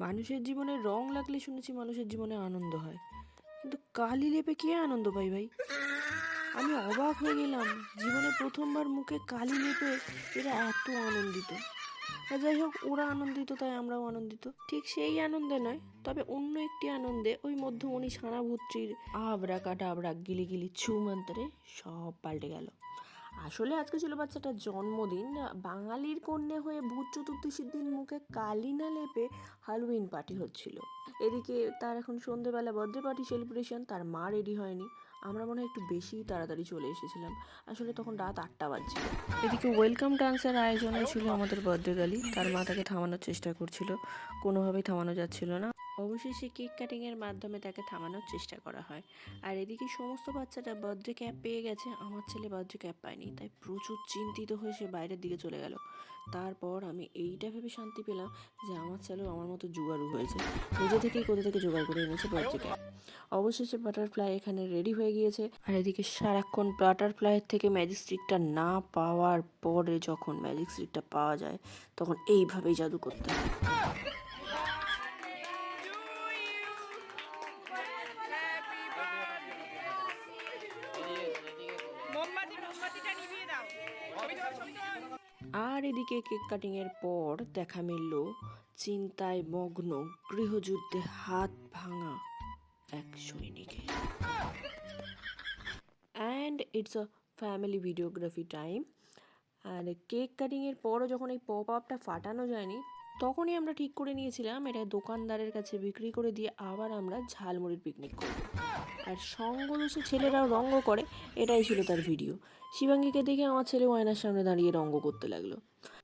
মানুষের জীবনে রং লাগলে শুনেছি মানুষের জীবনে আনন্দ হয়। কিন্তু কালি লেপে কে আনন্দ পাই ভাই? আমি অবাক হয়ে গেলাম, জীবনে প্রথমবার মুখে কালি লেপে এরা এত আনন্দিত। যাই হোক, ওরা আনন্দিত, তাই আমরাও আনন্দিত। ঠিক সেই আনন্দে নয়, তবে অন্য একটি আনন্দে ওই মধ্যমণি সানাভূত্রীর আবরা কাটা আবরা গিলি গিলি ছু সব পাল্টে গেল। আসলে আজকে ছিল বাচ্চাটার জন্মদিন। বাঙালির কন্যা হয়ে ভূত চতুর্দশীর দিন মুখে কালি না লেপে হালুইন পার্টি হচ্ছিল। এদিকে তার এখন সন্ধেবেলা বার্থডে পার্টি সেলিব্রেশন তার মা রেডি হয়নি। আমরা মনে হয় একটু বেশি তাড়াতাড়ি চলে এসেছিলাম। আসলে তখন রাত আটটা বাজছিল। এদিকে ওয়েলকাম ডান্সের আয়োজনে ছিল আমাদের বার্থডে গালি তার মা তাকে থামানোর চেষ্টা করছিল। কোনোভাবেই থামানো যাচ্ছিল না। অবশেষে কেক কাটিংয়ের মাধ্যমে তাকে থামানোর চেষ্টা করা হয়। আর এদিকে সমস্ত বাচ্চাটা বার্থডে ক্যাপ পেয়ে গেছে। আমার ছেলে বার্থডে ক্যাপ পায়নি, তাই প্রচুর চিন্তিত হয়ে সে বাইরের দিকে চলে গেল। তারপর আমি এইটা ভেবে শান্তি পেলাম যে আমার ছেলেও আমার মতো জুগারু হয়েছে। নিজে থেকেই কোথা থেকে জোগাড় করে এনেছে বার্থডে ক্যাপ। অবশেষে বাটারফ্লাই এখানে রেডি হয়ে গিয়েছে। আর এদিকে সারাক্ষণ বাটারফ্লাইয়ের থেকে ম্যাজিক স্টিকটা না পাওয়ার পরে যখন ম্যাজিক স্টিকটা পাওয়া যায়, তখন এইভাবেই জাদু করতে হয়। আর এদিকে কেক কাটিং এর পর দেখা মিলল চিন্তায় মগ্ন গৃহযুদ্ধে হাত ভাঙা এক সৈনিকের and it's a family videography time R cake কাটিংয়ের পরও যখন এই পপ আপটা ফাটানো যায়নি তখনই আমরা ঠিক করে নিয়েছিলাম, এটা দোকানদারের কাছে বিক্রি করে দিয়ে আবার আমরা ঝালমুড়ির পিকনিক করব। আর সঙ্গদোষে ছেলেরাও রঙ্গ করে, এটাই ছিল তার ভিডিও শিবাঙ্গীকে দেখে আমার ছেলে আয়নার সামনে দাঁড়িয়ে রঙ্গ করতে লাগল।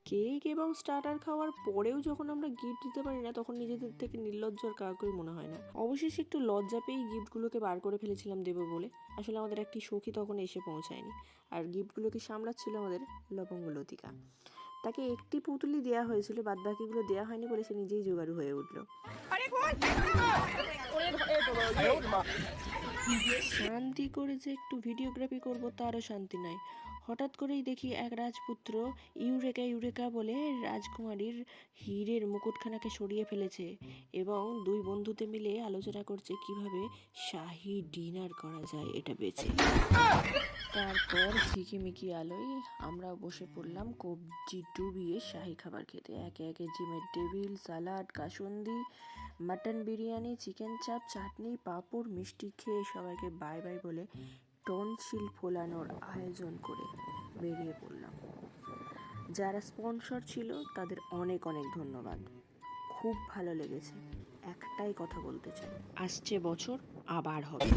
কেক এবং স্টার্টার খাওয়ার পরেও যখন আমরা গিফট দিতে পারি না, তখন নিজেদের থেকে নির্লজ্জ আর কাউকেই মনে হয় না। অবশেষে একটু লজ্জা পেয়েই গিফটগুলোকে বার করে ফেলেছিলাম দেবো বলে। আসলে আমাদের একটি সখী তখন এসে পৌঁছায়নি। আর গিফটগুলোকে সামলাচ্ছিল আমাদের লবঙ্গ লতিকা। তাকে একটি পুতুলি দেওয়া হয়েছিল বাদ বাকিগুলো দেওয়া হয়নি বলে সে নিজেই জোগাড়ু হয়ে উঠল। শান্তি করে যে একটু ভিডিওগ্রাফি করব তারও শান্তি নাই। হঠাৎ করেই দেখি এক রাজপুত্র ইউরেকা ইউরেকা বলে রাজকুমারীর হীরের মুকুটখানাকে সরিয়ে ফেলেছে এবং দুই বন্ধুতে মিলে আলোচনা করছে কীভাবে শাহী ডিনার করা যায় এটা বেছে। তারপর ঝিকিমিকি আলোয় আমরা বসে পড়লাম কবজি ডুবিয়ে শাহী খাবার খেতে। একে একে জিমের table salad kasundi, mutton biryani, chicken chaap, chutney, papad, মিষ্টি খেয়ে সবাইকে বাই বাই বলে টনসিল ফোলানোর আয়োজন করে বেরিয়ে পড়লাম। যারা স্পন্সর ছিল তাদের অনেক অনেক ধন্যবাদ। খুব ভালো লেগেছে। একটাই কথা বলতে চাই, আসছে বছর আবার হবে।